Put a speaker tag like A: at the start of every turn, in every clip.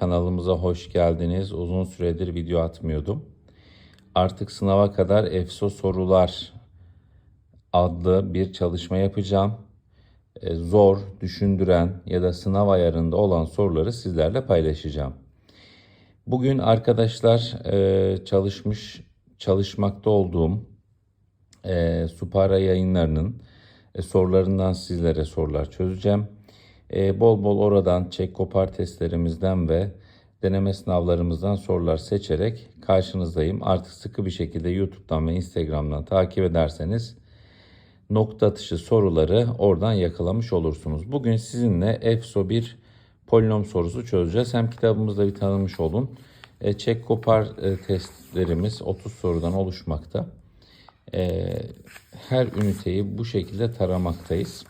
A: kanalımıza hoş geldiniz. Uzun süredir video atmıyordum. Artık sınava kadar EFSO sorular adlı bir çalışma yapacağım. E, Zor, düşündüren ya da sınav ayarında olan soruları sizlerle paylaşacağım. Bugün arkadaşlar e, çalışmış çalışmakta olduğum e, Supara yayınlarının sorularından sizlere sorular çözeceğim. E, bol bol oradan çek kopar testlerimizden ve deneme sınavlarımızdan sorular seçerek karşınızdayım. Artık sıkı bir şekilde YouTube'dan ve Instagram'dan takip ederseniz nokta atışı soruları oradan yakalamış olursunuz. Bugün sizinle EFSO 1 polinom sorusu çözeceğiz. Hem kitabımızda bir tanımış olun. E, çek kopar e, testlerimiz 30 sorudan oluşmakta. E, her üniteyi bu şekilde taramaktayız.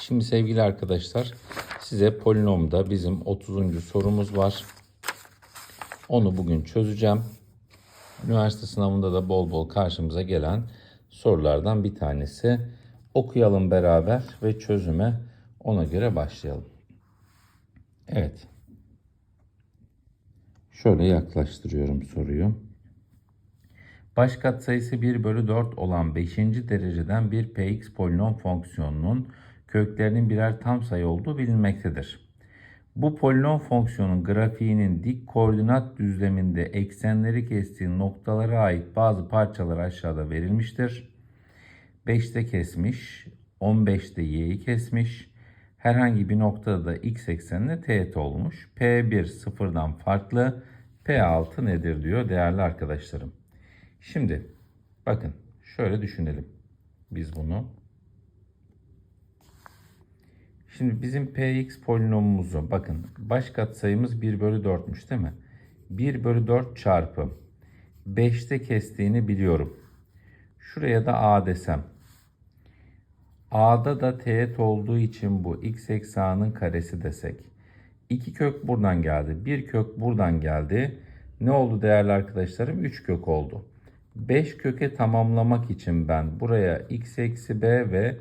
A: Şimdi sevgili arkadaşlar size polinomda bizim 30. sorumuz var. Onu bugün çözeceğim. Üniversite sınavında da bol bol karşımıza gelen sorulardan bir tanesi. Okuyalım beraber ve çözüme ona göre başlayalım. Evet. Şöyle yaklaştırıyorum soruyu. Baş katsayısı 1 bölü 4 olan 5. dereceden bir px polinom fonksiyonunun köklerinin birer tam sayı olduğu bilinmektedir. Bu polinom fonksiyonun grafiğinin dik koordinat düzleminde eksenleri kestiği noktalara ait bazı parçalar aşağıda verilmiştir. 5'te kesmiş, 15'te y'yi kesmiş. Herhangi bir noktada da x eksenine teğet olmuş. P1 sıfırdan farklı. P6 nedir diyor değerli arkadaşlarım. Şimdi bakın şöyle düşünelim biz bunu. Şimdi bizim px polinomumuzu bakın baş katsayımız 1 bölü 4'müş değil mi? 1 bölü 4 çarpı 5'te kestiğini biliyorum. Şuraya da a desem. a'da da teğet olduğu için bu x eksi a'nın karesi desek. 2 kök buradan geldi. 1 kök buradan geldi. Ne oldu değerli arkadaşlarım? 3 kök oldu. 5 köke tamamlamak için ben buraya x eksi b ve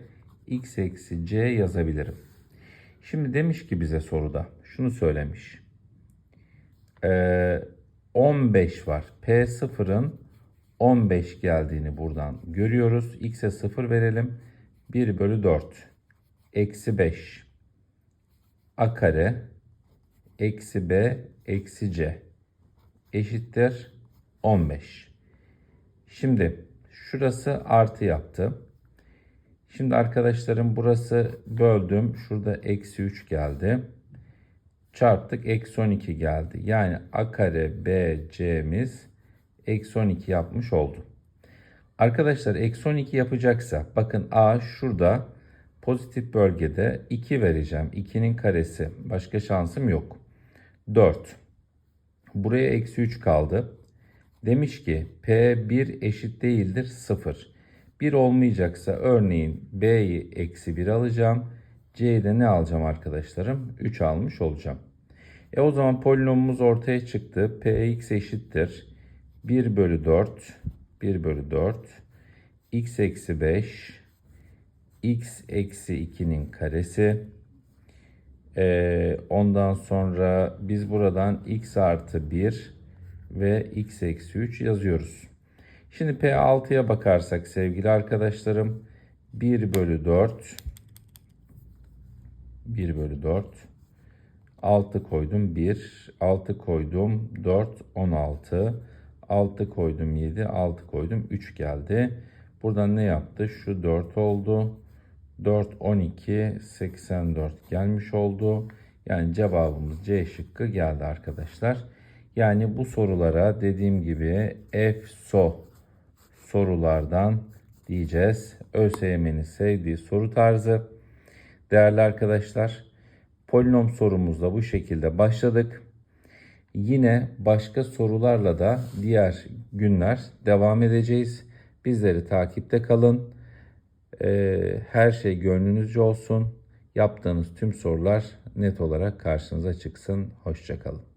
A: x eksi c yazabilirim. Şimdi demiş ki bize soruda şunu söylemiş. Ee, 15 var. P0'ın 15 geldiğini buradan görüyoruz. X'e 0 verelim. 1 bölü 4. Eksi 5. A kare. Eksi B. Eksi C. Eşittir 15. Şimdi şurası artı yaptı. Şimdi arkadaşlarım burası böldüm. Şurada eksi 3 geldi. Çarptık eksi 12 geldi. Yani a kare b c'miz eksi 12 yapmış oldu. Arkadaşlar eksi 12 yapacaksa bakın a şurada pozitif bölgede 2 vereceğim. 2'nin karesi. Başka şansım yok. 4. Buraya eksi 3 kaldı. Demiş ki P1 eşit değildir 0. 1 olmayacaksa örneğin B'yi eksi 1 alacağım. C'yi de ne alacağım arkadaşlarım? 3 almış olacağım. E o zaman polinomumuz ortaya çıktı. Px eşittir. 1 bölü 4. 1 bölü 4. x eksi 5. x eksi 2'nin karesi. Ee, ondan sonra biz buradan x artı 1 ve x eksi 3 yazıyoruz. Şimdi P6'ya bakarsak sevgili arkadaşlarım 1 bölü 4 1 bölü 4 6 koydum 1 6 koydum 4 16 6 koydum 7 6 koydum 3 geldi. Buradan ne yaptı? Şu 4 oldu. 4 12 84 gelmiş oldu. Yani cevabımız C şıkkı geldi arkadaşlar. Yani bu sorulara dediğim gibi EFSO sorulardan diyeceğiz. ÖSYM'nin sevdiği soru tarzı. Değerli arkadaşlar, polinom sorumuzla bu şekilde başladık. Yine başka sorularla da diğer günler devam edeceğiz. Bizleri takipte kalın. Ee, her şey gönlünüzce olsun. Yaptığınız tüm sorular net olarak karşınıza çıksın. Hoşçakalın.